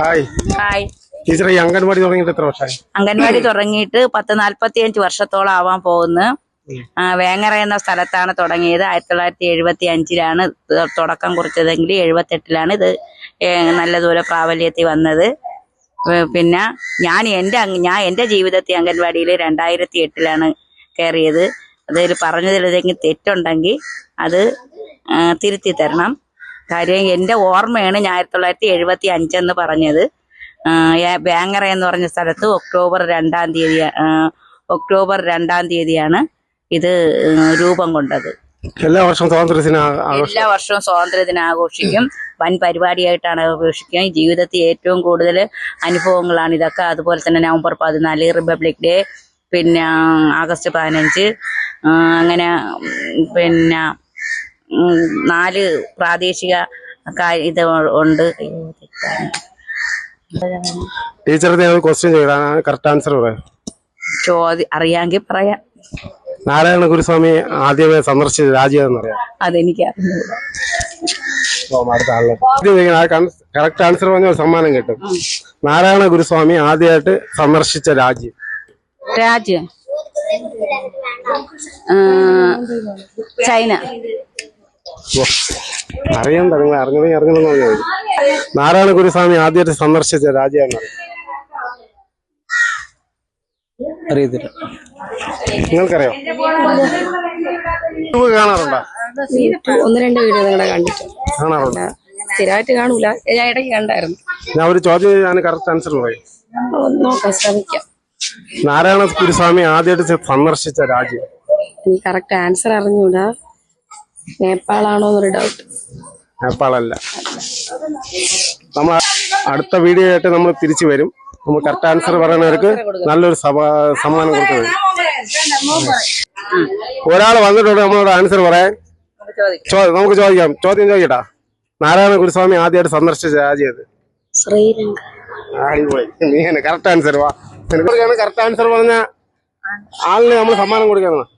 Hi. Hi. Teacher ഈ അംഗൻവാടി തുടങ്ങിയിട്ട് എത്ര വർഷമായി? അംഗൻവാടി തുടങ്ങിയിട്ട് പത്ത് നാല്പത്തി അഞ്ച് വർഷത്തോളം ആവാൻ പോകുന്നു. വേങ്ങര എന്ന സ്ഥലത്താണ് തുടങ്ങിയത്. ആയിരത്തി തൊള്ളായിരത്തി എഴുപത്തി അഞ്ചിലാണ് തുടക്കം കുറിച്ചതെങ്കിൽ എഴുപത്തെട്ടിലാണ് ഇത് നല്ല ദൂരെ പ്രാബല്യത്തിൽ വന്നത്. പിന്നെ ഞാൻ എന്റെ ഞാൻ എന്റെ ജീവിതത്തിൽ അംഗൻവാടിയിൽ രണ്ടായിരത്തി എട്ടിലാണ് കയറിയത്. അതിൽ പറഞ്ഞതിലെന്തെങ്കിലും തെറ്റുണ്ടെങ്കിൽ അത് തിരുത്തി തരണം കാര്യം എന്റെ ഓർമ്മയാണ് ഞാൻ ആയിരത്തി തൊള്ളായിരത്തി എഴുപത്തി അഞ്ചെന്ന് പറഞ്ഞത് ബാങ്ങറ എന്ന് പറഞ്ഞ സ്ഥലത്ത് ഒക്ടോബർ രണ്ടാം തീയതി ഒക്ടോബർ രണ്ടാം തീയതിയാണ് ഇത് രൂപം കൊണ്ടത്. എല്ലാ വർഷവും സ്വാതന്ത്ര്യദിന ദിന എല്ലാ വർഷവും സ്വാതന്ത്ര്യദിനം ആഘോഷിക്കും. വൻ പരിപാടിയായിട്ടാണ് ആഘോഷിക്കുക. ജീവിതത്തിൽ ഏറ്റവും കൂടുതൽ അനുഭവങ്ങളാണ് ഇതൊക്കെ. അതുപോലെ തന്നെ നവംബർ പതിനാല് റിപ്പബ്ലിക് ഡേ പിന്നെ ആഗസ്റ്റ് പതിനഞ്ച് അങ്ങനെ പിന്നെ നാല് പ്രാദേശിക ഇത് ഉണ്ട്. ടീച്ചർ ക്വസ്റ്റ്യൻ ചെയ്താണ് കറക്റ്റ് ആൻസർ പറയാം ചോദ്യം അറിയാമെങ്കിൽ പറയാം. നാരായണ ഗുരുസ്വാമി ആദ്യമേ സന്ദർശിച്ച രാജ്യം എന്നറിയാം അതെനിക്ക് അറിഞ്ഞൂടാ കറക്റ്റ് ആൻസർ സമ്മാനം കിട്ടും. നാരായണ ഗുരുസ്വാമി ആദ്യമായിട്ട് സന്ദർശിച്ച രാജ്യം? രാജ്യം? ചൈന. അറിയണ്ട നിങ്ങൾ അറിഞ്ഞതെങ്കിൽ അറിഞ്ഞതെന്ന് പറഞ്ഞാൽ. നാരായണ ഗുരുസ്വാമി ആദ്യമായിട്ട് സന്ദർശിച്ച രാജ്യം എന്നറിയാം അറിയത്തില്ല. നിങ്ങൾക്കറിയോ? കാണാറുണ്ടോ? ഒന്ന് രണ്ട് വീഡിയോ നിങ്ങളെ കണ്ടിട്ടുണ്ട്. കാണാറുണ്ട്? സ്ഥിരമായിട്ട് കാണൂല. ഞാൻ ഇടയ്ക്ക് കണ്ടായിരുന്നു. ഞാൻ ഒരു ചോദ്യം ഞാൻ കറക്റ്റ് ആൻസർ പറയും. ഒന്ന് നോക്കാം ശ്രമിക്കാം. നാരായണ ഗുരുസ്വാമി ആദ്യമായിട്ട് സന്ദർശിച്ച രാജ്യം? എനിക്ക് കറക്റ്റ് ആൻസർ അറിഞ്ഞൂടാ. നേപ്പാളാണോ എന്നൊരു ഡൗട്ട് നേപ്പാളല്ല. നമ്മൾ അടുത്ത വീഡിയോ ആയിട്ട് നമ്മൾ തിരിച്ചു വരും. നമ്മൾ കറക്റ്റ് ആൻസർ പറയുന്നവർക്ക് നല്ലൊരു സമ്മാനം കൊടുക്കുന്നത് ഒരാൾ വന്നിട്ടുണ്ട് നമ്മളോട് ആൻസർ പറയാൻ. നമുക്ക് ചോദിക്കാം. ചോദ്യം ചോദിക്കട്ടാ. നാരായണ ഗുരുസ്വാമി ആദ്യമായിട്ട് സന്ദർശിച്ച രാജ്യം ഏത്? ശ്രീലങ്ക. അടിപൊളി നീ കറക്റ്റ് ആൻസർ വാ. കറക്റ്റ് ആൻസർ പറഞ്ഞ ആളിന് നമ്മൾ സമ്മാനം കൊടുക്കണം